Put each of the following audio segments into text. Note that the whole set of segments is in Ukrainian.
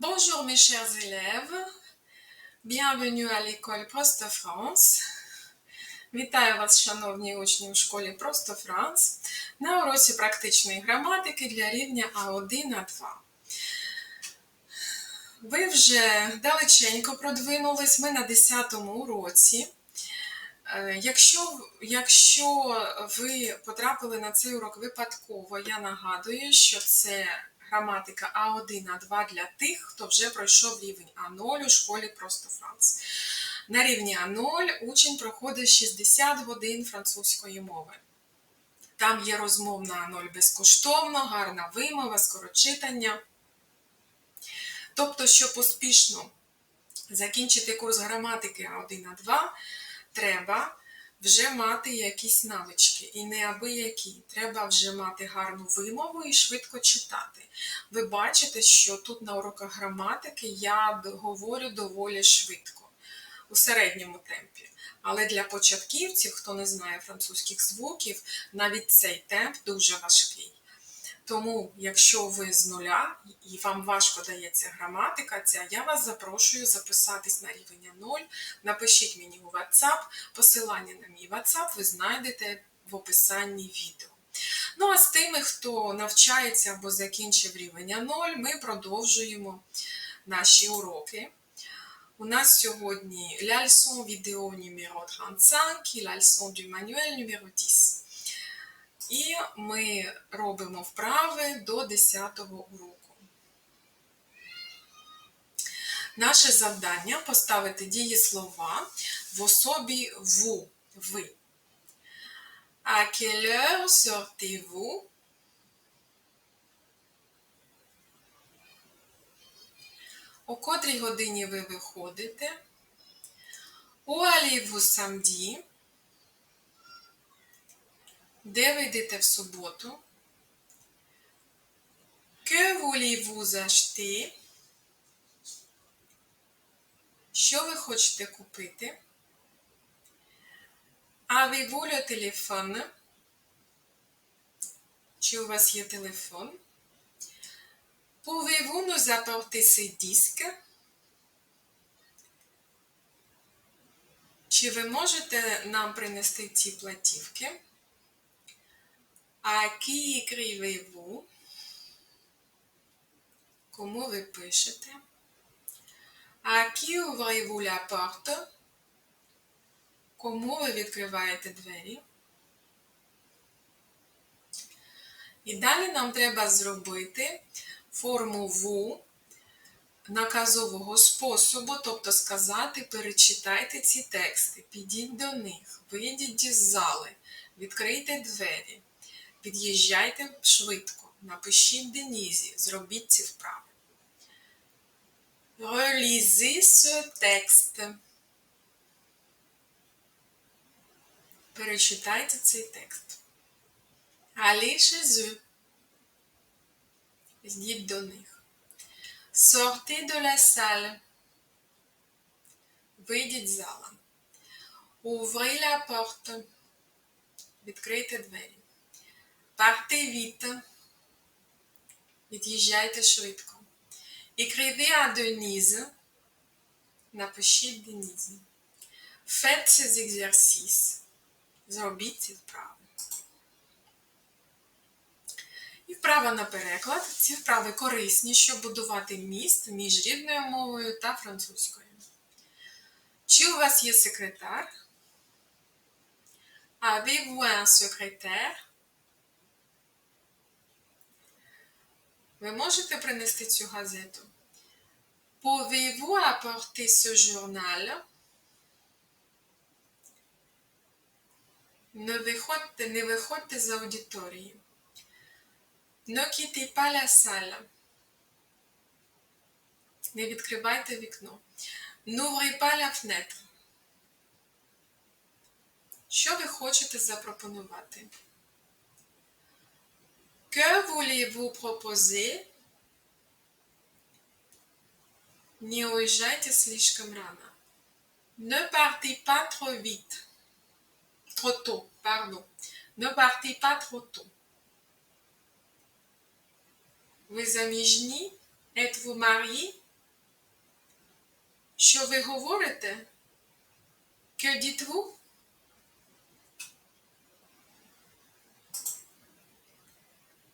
Bonjour mes chers élèves, bienvenue à l'école Просто France. Вітаю вас, шановні учні у школі Просто Франц на уроці практичної граматики для рівня А1 А2. Ви вже далеченько продвинулись, ми на 10 уроці. Е, Якщо, якщо ви потрапили на цей урок випадково, я нагадую, що це граматика А1, А2 для тих, хто вже пройшов рівень А0 у школі Просто Франц. На рівні А0 учень проходить 60 годин французької мови. Там є розмовна А0 безкоштовно, гарна вимова, скорочитання. Тобто, щоб успішно закінчити курс граматики А1, А2, треба вже мати якісь навички, і не аби які. Треба вже мати гарну вимову і швидко читати. Ви бачите, що тут на уроках граматики я говорю доволі швидко, у середньому темпі. Але для початківців, хто не знає французьких звуків, навіть цей темп дуже важкий. Тому, якщо ви з нуля і вам важко дається граматика, ця, я вас запрошую записатись на рівень 0. Напишіть мені у WhatsApp. Посилання на мій WhatsApp ви знайдете в описанні відео. Ну а з тими, хто навчається або закінчив рівень 0, ми продовжуємо наші уроки. У нас сьогодні la leçon vidéo numéro 35 і la leçon du manuel numéro 10. І ми робимо вправи до 10 уроку. Наше завдання поставити дієслова в особі «ву» ви. À quelle heure sortez-vous? О котрій годині ви виходите? Où allez-vous samedi? Де ви йдете в суботу? Que voulez-vous acheter? Що ви хочете купити? Avez-vous le téléphone? Чи у вас є телефон? Pouvez-vous nous apporter ces disques? Чи ви можете нам принести ці платівки? À qui écrivez-vous? Кому ви пишете? À qui ouvrez-vous la porte? Кому ви відкриваєте двері? І далі нам треба зробити форму «ву» наказового способу, тобто сказати, перечитайте ці тексти, підіть до них, вийдіть із зали, відкрийте двері. Під'їжджайте швидко, напишіть Денізі, зробіть ці вправи. Relisez texte. Перечитайте цей текст. Allez chez. Йдіть до них. Sortez de la. Вийдіть з зала. Ouvrez la porte. Відкрийте двері. Partez vite. Від'їжджайте швидко. Écrivez à Denise. Напишіть Денізі. Faites ces exercices. Зробіть ці вправи. І вправа на переклад. Ці вправи корисні, щоб будувати міст між рідною мовою та французькою. Чи у вас є секретар? Avez-vous un secrétaire? Ви можете принести цю газету? Pouvez-vous apporter ce? Не виходьте, не виходьте з аудиторії. Ne quittez salle. Не відкривайте вікно. N'ouvrez pas la. Що ви хочете запропонувати? Que voulez-vous proposer? Не уезжайте слишком рано. Ne partez pas trop vite. Trop tôt, pardon. Ne partez pas trop tôt. Ви заміжні? Êtes-vous marié? Що ви говорите? Que dites-vous?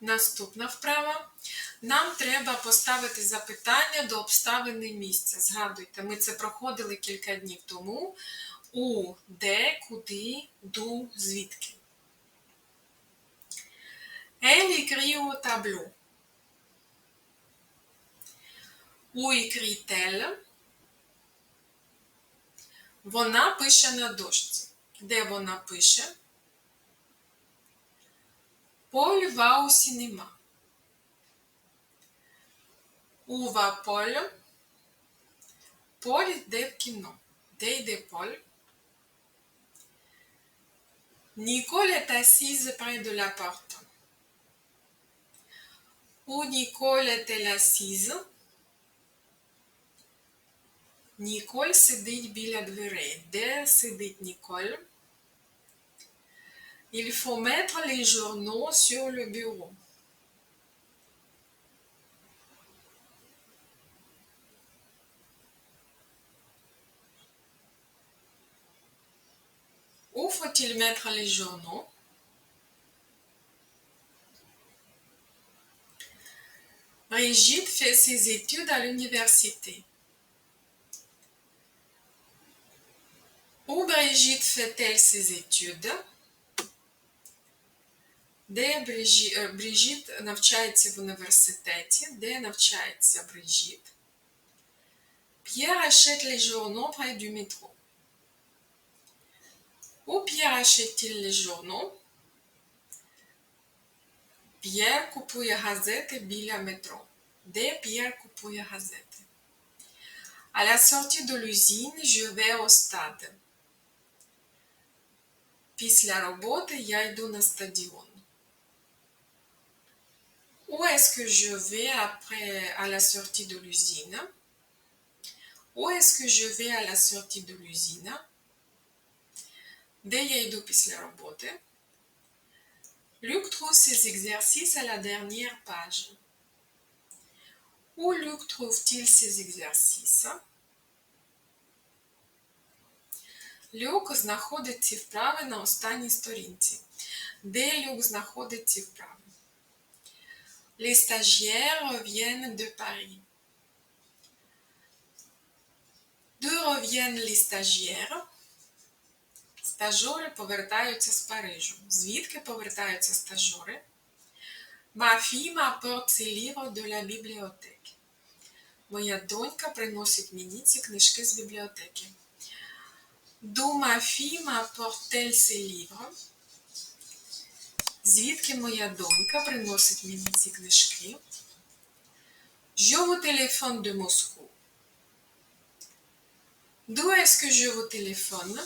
Наступна вправа. Нам треба поставити запитання до обставини місця. Згадуйте, ми це проходили кілька днів тому. У, де, куди, ду, звідки. Écrit au tableau. Où écrit-elle? Вона пише на дошці. Де вона пише? Поль va au cinéma. Où va Paul? Поль йде в кіно. Де йде Поль? Nicole est assise près de la porte. Où Nicole est-elle assise? Ніколь сидить біля дверей. Де сидить Ніколь? Il faut mettre les journaux sur le bureau. Où faut-il mettre les journaux? Brigitte fait ses études à l'université. Où Brigitte fait-elle ses études? Де Брижі- е, навчається в університеті? Де навчається Брижіт? Pierre achète les journaux près du métro. Où Pierre achète-t-il les journaux? Pierre купує газети біля метро. Де Pierre купує газети? À la sortie de l'usine, je vais au stade. Після роботи я йду на стадіон. Où est-ce que je vais après à la sortie de l'usine? Où est-ce que je vais à la sortie de l'usine? Де я йду після роботи? Luc trouve ses exercices à la dernière page. Où Luc trouve-t-il ses exercices? Люк знаходить ці вправи на останній сторінці. Де Люк знаходить ці вправи? Les stagiaires reviennent de Paris. D'où reviennent les stagiaires? Стажори повертаються з Парижу. Звідки повертаються стажори? Ma fille m'apporte ses livres de la bibliothèque. Моя донька приносить мені ці книжки з бібліотеки. D'où ma fille m'apporte-t-elle ses livres? Звідки моя донька приносить мені ці книжки? Je vous téléphone de Moscou. D'où est-ce que je vous téléphone?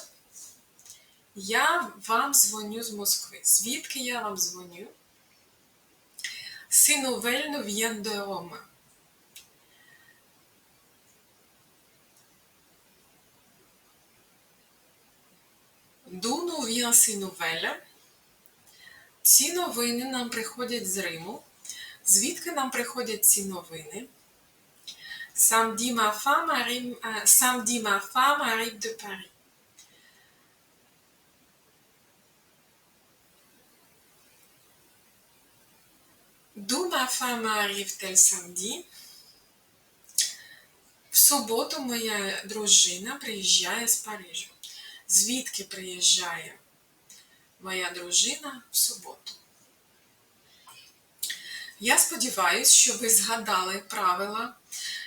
Я вам дзвоню з Москви. Звідки я вам дзвоню? Ces nouvelles nous viennent de Rome. D'où nous viennent ces nouvelles? Ці новини нам приходять з Риму. Звідки нам приходять ці новини? Arrive, euh, samedi, ma femme arrive de D'où ma femme? В суботу моя дружина приїжджає з Парижу. Звідки приїжджає моя дружина в суботу? Я сподіваюся, що ви згадали правила,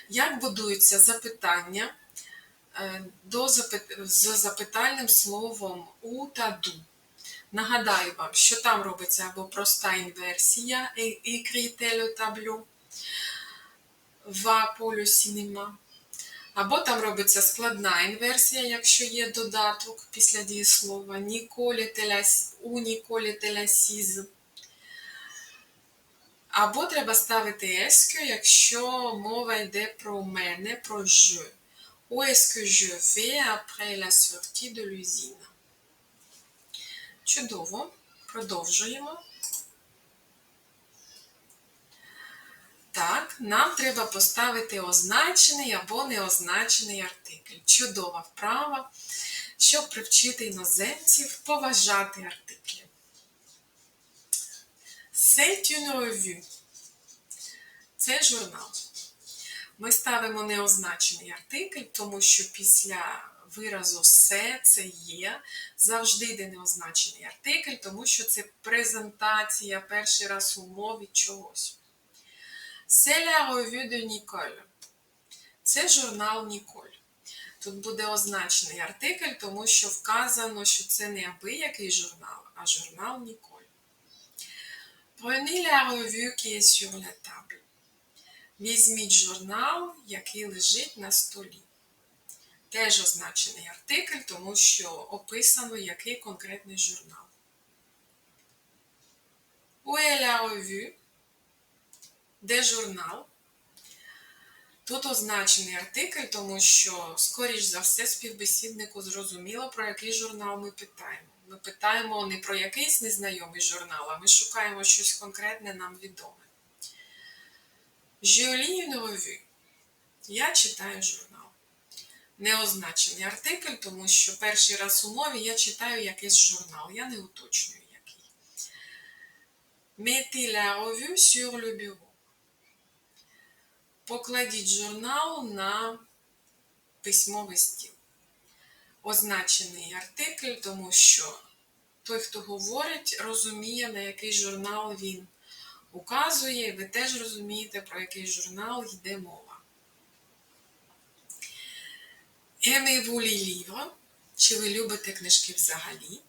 як будуються запитання е, до запит- з запитальним словом у та ду. Нагадаю вам, що там робиться або проста інверсія, le tableau, va pour le cinéma, або там робиться складна інверсія, якщо є додаток після дієслова ніколі у ніколі теласіз. Або треба ставити еске, якщо мова йде про мене, про je. Où est-ce que je vais après la sortie de l'usine? Чудово. Продовжуємо. Так, нам треба поставити означений або неозначений артикль. Чудова вправа, щоб привчити іноземців поважати артиклі. C'est une revue. Це журнал. Ми ставимо неозначений артикль, тому що після виразу се це є, завжди йде неозначений артикль, тому що це презентація перший раз у мові чогось. C'est la revue de Nicole. Це журнал Ніколь. Тут буде означений артикль, тому що вказано, що це не абиякий журнал, а журнал Ніколь. Prenez la revue qui est sur la table. Візьміть журнал, який лежить на столі. Теж означений артикль, тому що описано, який конкретний журнал. Où est la revue? Де журнал? Тут означений артикль, тому що, скоріш за все, співбесіднику зрозуміло, про який журнал ми питаємо. Ми питаємо не про якийсь незнайомий журнал, а ми шукаємо щось конкретне нам відоме. Lis. Я читаю журнал. Неозначений артикль, тому що перший раз у мові я читаю якийсь журнал, я не уточнюю який. Mettez la revue. Покладіть журнал на письмовий стіл. Означений артикль, тому що той, хто говорить, розуміє, на який журнал він указує, ви теж розумієте, про який журнал йде мова. Aimez-vous les? Чи ви любите книжки взагалі?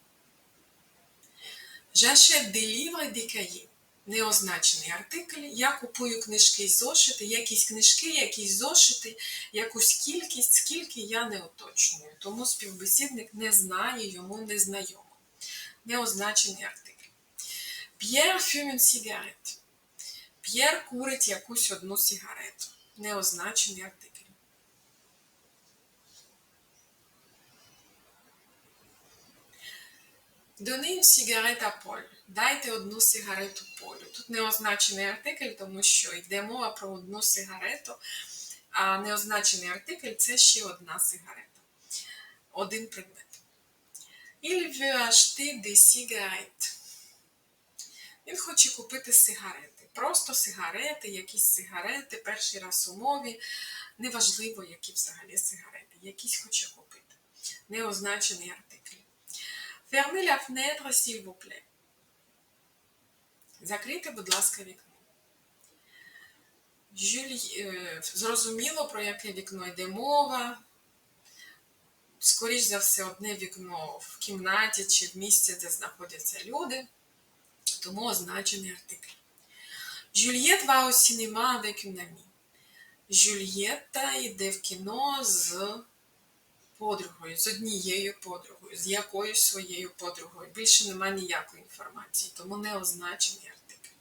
Livres et des cahiers. Неозначений артикль. Я купую книжки і зошити, якісь книжки, якісь зошити, якусь кількість, скільки я не уточнюю. Тому співбесідник не знає, йому не знайомо. Неозначений артикль. П'єр une cigarette. П'єр курить якусь одну сигарету. Неозначений артикль. Une cigarette à Дайте одну сигарету Полю. Тут не означений артикль, тому що йде мова про одну сигарету, а неозначений артикль це ще одна сигарета. Один предмет. Il veut acheter des. Він хоче купити сигарети. Просто сигарети, якісь сигарети, перший раз у мові. Неважливо, які взагалі сигарети. Якісь хоче купити. Неозначений артикль. Fermez la fenêtre, s'il. Закрийте, будь ласка, вікно. Жюль... е, Зрозуміло, про яке вікно йде мова. Скоріш за все, одне вікно в кімнаті чи в місці, де знаходяться люди. Тому означений артикль. Juliette va au cinéma avec une йде в кіно з подругою, з однією подругою, з якоюсь своєю подругою. Більше немає ніякої інформації, тому не означений артикль.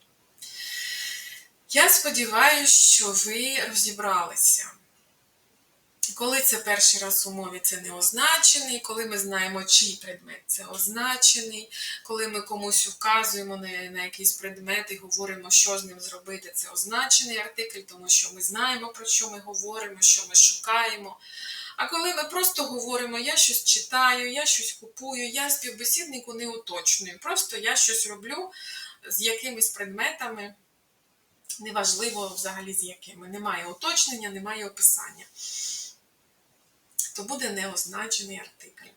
Я сподіваюся, що ви розібралися. Коли це перший раз у мові, це не означений, коли ми знаємо, чий предмет це означений, коли ми комусь вказуємо на, на якийсь предмет і говоримо, що з ним зробити, це означений артикль, тому що ми знаємо, про що ми говоримо, що ми шукаємо. А коли ми просто говоримо, я щось читаю, я щось купую, я співбесіднику не уточнюю. Просто я щось роблю з якимись предметами, неважливо взагалі з якими. Немає уточнення, немає описання. То буде неозначений артикль.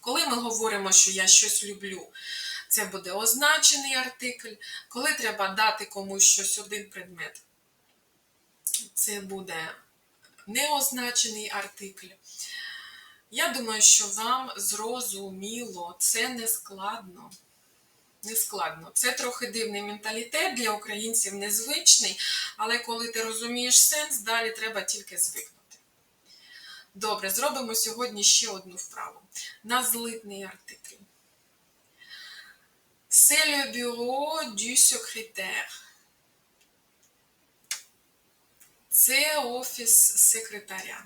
Коли ми говоримо, що я щось люблю, це буде означений артикль. Коли треба дати комусь щось один предмет, це буде неозначений артикль. Я думаю, що вам зрозуміло, це не складно. Не складно. Це трохи дивний менталітет для українців незвичний, але коли ти розумієш сенс, далі треба тільки звикнути. Добре, зробимо сьогодні ще одну вправу. На злитний артикль. C'est le bureau du secrétaire. Це офіс секретаря.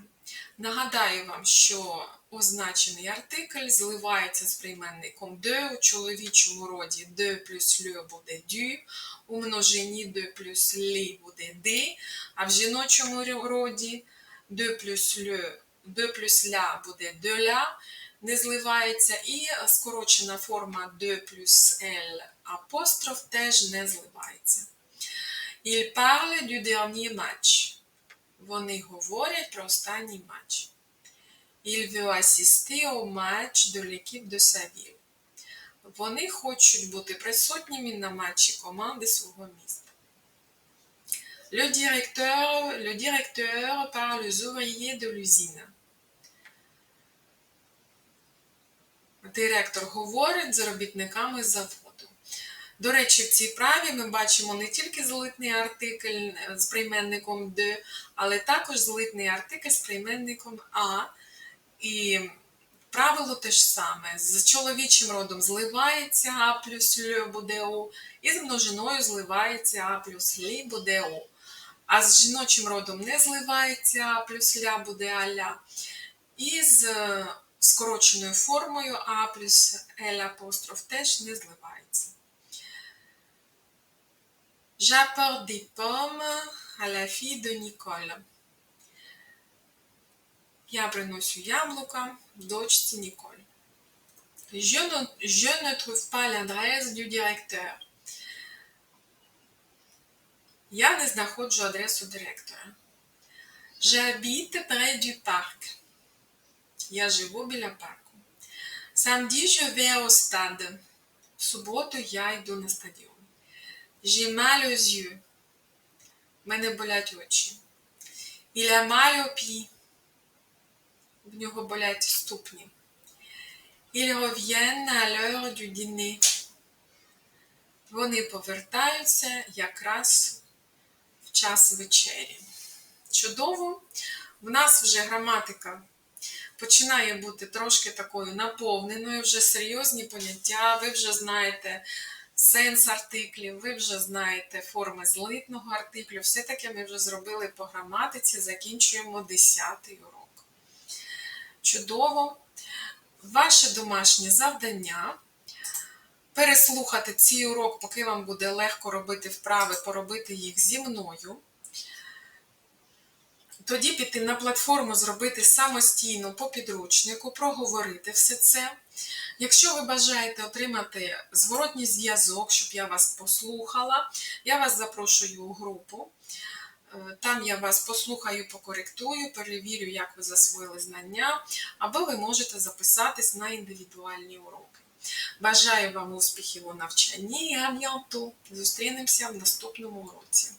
Нагадаю вам, що означений артикль зливається з прийменником de, у чоловічому роді de плюс le буде du, у множині de плюс li буде di, а в жіночому роді de плюс le, de плюс la буде de la, не зливається, і скорочена форма de плюс l апостроф теж не зливається. Il parle du dernier match. Вони говорять про останній матч. Il veut assister au match de l'équipe de sa. Вони хочуть бути присутніми на матчі команди свого міста. Le directeur, le directeur parle aux ouvriers de l'usine. Директор говорить з робітниками заводу. До речі, в цій праві ми бачимо не тільки злитний артикль з прийменником de, але також злитний артикль з прийменником а. І правило те ж саме. З чоловічим родом зливається а плюс льо буде о, і з множиною зливається а плюс лі буде о. А з жіночим родом не зливається а плюс ля буде аля. І з е, скороченою формою а плюс л апостроф теж не зливається. J'apporte des pommes à la fille de Nicole. Я приносю яблука дочці Ніколь. Je ne, je ne trouve pas l'adresse du directeur. Я не знаходжу адресу директора. J'habite près du parc. Я живу біля парку. Samedi, je vais au stade. В суботу я йду на стадіон. J'ai mal aux yeux. Мене болять очі. Il a. В нього болять ступні. Ils reviennent à l'heure du dîner. Вони повертаються якраз в час вечері. Чудово! В нас вже граматика починає бути трошки такою наповненою, вже серйозні поняття, ви вже знаєте сенс артиклів, ви вже знаєте форми злитного артиклю. Все таки ми вже зробили по граматиці, закінчуємо 10 урок. Чудово! Ваше домашнє завдання переслухати цей урок, поки вам буде легко робити вправи, поробити їх зі мною. Тоді піти на платформу, зробити самостійно по підручнику, проговорити все це. Якщо ви бажаєте отримати зворотній зв'язок, щоб я вас послухала, я вас запрошую у групу. Е, Там я вас послухаю, покоректую, перевірю, як ви засвоїли знання, або ви можете записатись на індивідуальні уроки. Бажаю вам успіхів у навчанні і а! Зустрінемося в наступному уроці.